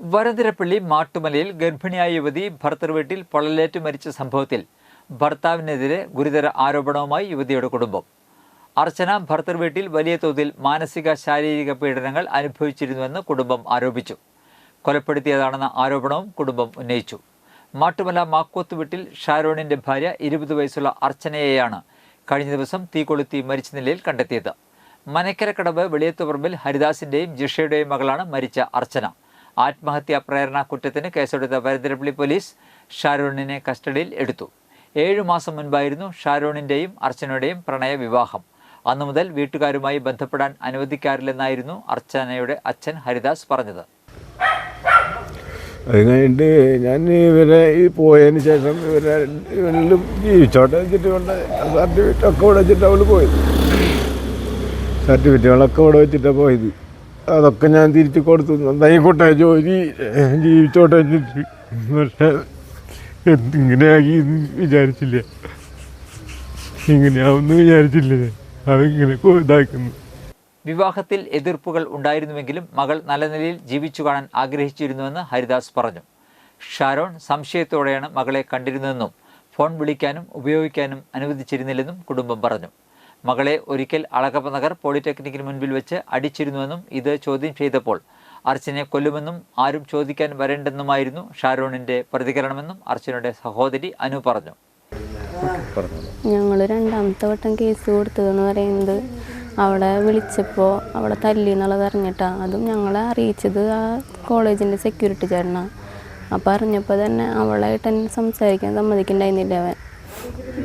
വരന്തരപ്പള്ളി മാട്ടുമലയിൽ ഗർഭിണിയായ യുവതി ഭർത്തർ വീട്ടിൽ പൊള്ളലേറ്റ് മരിച്ച സംഭവത്തിൽ ഭർത്താവിനെതിരെ ഗുരുതര ആരോപണവുമായി യുവതിയുടെ കുടുംബം. അർച്ചന ഭർത്തർ വീട്ടിൽ വലിയ തോതിൽ മാനസിക ശാരീരിക പീഡനങ്ങൾ അനുഭവിച്ചിരുന്നുവെന്ന് കുടുംബം ആരോപിച്ചു. കൊലപ്പെടുത്തിയതാണെന്ന ആരോപണവും കുടുംബം ഉന്നയിച്ചു. മാട്ടുമല മാക്കോത്ത് വീട്ടിൽ ഷാരോണിന്റെ ഭാര്യ ഇരുപത് വയസ്സുള്ള അർച്ചനയെയാണ് കഴിഞ്ഞ ദിവസം തീ കൊളുത്തി മരിച്ച നിലയിൽ കണ്ടെത്തിയത്. മനക്കരക്കടവ് വെളിയത്തുപറമ്പിൽ ഹരിദാസിന്റെയും ജിഷയുടെയും മകളാണ് മരിച്ച അർച്ചന. ആത്മഹത്യാ പ്രേരണ കുറ്റത്തിന് കേസെടുത്ത വരന്തരപ്പള്ളി പോലീസ് ഷാരൂണിനെ കസ്റ്റഡിയിൽ എടുത്തു. ഏഴു മാസം മുൻപായിരുന്നു ഷാരൂണിന്റെയും അർച്ചനയുടെയും പ്രണയ വിവാഹം. അന്നു മുതൽ വീട്ടുകാരുമായി ബന്ധപ്പെടാൻ അനുവദിക്കാറില്ലെന്നായിരുന്നു അർച്ചനയുടെ അച്ഛൻ ഹരിദാസ് പറഞ്ഞത്. അത് കഴിഞ്ഞിട്ട് ഞാൻ ഇവരെ ഈ പോയതിന് ശേഷം ഇവരെ ഇവരിലും ജീവിച്ചോട്ടെ വെച്ചിട്ട് കൊണ്ട് സർട്ടിഫിക്കറ്റൊക്കെ ഇവിടെ വെച്ചിട്ട് അവൾ പോയത്. സർട്ടിഫിക്കറ്റുകളൊക്കെ ഇവിടെ വെച്ചിട്ടാണ് പോയത്. അതൊക്കെ ഞാൻ തിരിച്ചു കൊടുത്തു. നന്നായിക്കോട്ടെ ജോലി. ജീവിച്ചോട്ടെ വെച്ചിട്ട് പക്ഷേ ഇങ്ങനെയാക്കി വിചാരിച്ചില്ല. ഇങ്ങനെയാവുമെന്ന് വിചാരിച്ചില്ല അതിങ്ങനെ ഇതാക്കുന്നു? വിവാഹത്തിൽ എതിർപ്പുകൾ ഉണ്ടായിരുന്നുവെങ്കിലും മകൾ നല്ല നിലയിൽ ജീവിച്ചു കാണാൻ ആഗ്രഹിച്ചിരുന്നുവെന്ന് ഹരിദാസ് പറഞ്ഞു. ഷാരോൺ സംശയത്തോടെയാണ് മകളെ കണ്ടിരുന്നതെന്നും ഫോൺ വിളിക്കാനും ഉപയോഗിക്കാനും അനുവദിച്ചിരുന്നില്ലെന്നും കുടുംബം പറഞ്ഞു. മകളെ ഒരിക്കൽ അളകപ്പ നഗർ പോളിടെക്നിക്കിന് മുൻപിൽ വെച്ച് അടിച്ചിരുന്നുവെന്നും ഇത് ചോദ്യം ചെയ്തപ്പോൾ അർച്ചനെ കൊല്ലുമെന്നും ആരും ചോദിക്കാൻ വരേണ്ടെന്നുമായിരുന്നു ഷാരോണിന്റെ പ്രതികരണമെന്നും അർച്ചനയുടെ സഹോദരി അനു പറഞ്ഞു. ഞങ്ങൾ രണ്ടാമത്തെ വട്ടം കേസ് കൊടുത്തതെന്ന് പറയുന്നത് അവളെ വിളിച്ചപ്പോൾ അവളെ തല്ലി എന്നുള്ളത് അറിഞ്ഞിട്ടാണ് അതും ഞങ്ങളെ അറിയിച്ചത് ആ കോളേജിന്റെ സെക്യൂരിറ്റി ചേട്ടനാണ് അപ്പോൾ അറിഞ്ഞപ്പോൾ തന്നെ അവളായിട്ട് എന്നെ സംസാരിക്കാൻ സമ്മതിക്കണ്ടായിരുന്നില്ല അവൻ.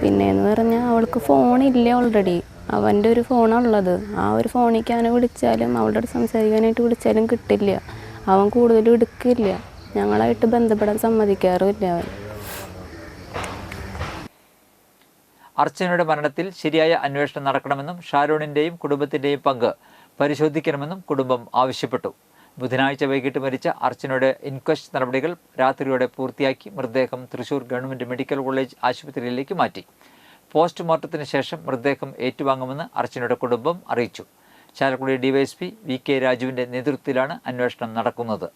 പിന്നെയെന്ന് പറഞ്ഞാൽ അവൾക്ക് ഫോണില്ല ഓൾറെഡി അവന്റെ ഒരു ഫോണുള്ളത് ആ ഒരു ഫോണിലേക്ക് വിളിച്ചാലും അവളുടെ അടുത്ത് സംസാരിക്കാനായിട്ട് വിളിച്ചാലും കിട്ടില്ല. അവൻ കൂടുതലും എടുക്കില്ല. ഞങ്ങളായിട്ട് ബന്ധപ്പെടാൻ സമ്മതിക്കാറുമില്ല അവൻ. അർച്ചനയുടെ മരണത്തിൽ ശരിയായ അന്വേഷണം നടക്കണമെന്നും ഷാരൂണിന്റെയും കുടുംബത്തിന്റെയും പങ്ക് പരിശോധിക്കണമെന്നും കുടുംബം ആവശ്യപ്പെട്ടു. ബുധനാഴ്ച വൈകിട്ട് മരിച്ച അർച്ചനയുടെ ഇൻക്വസ്റ്റ് നടപടികൾ രാത്രിയോടെ പൂർത്തിയാക്കി മൃതദേഹം തൃശൂർ ഗവൺമെന്റ് മെഡിക്കൽ കോളേജ് ആശുപത്രിയിലേക്ക് മാറ്റി. പോസ്റ്റ്മോർട്ടത്തിന് ശേഷം മൃതദേഹം ഏറ്റുവാങ്ങുമെന്ന് അർച്ചനയുടെ കുടുംബം അറിയിച്ചു. ചാലക്കുടി ഡിവൈഎസ്പി വി കെ രാജുവിന്റെ നേതൃത്വത്തിലാണ് അന്വേഷണം നടക്കുന്നത്.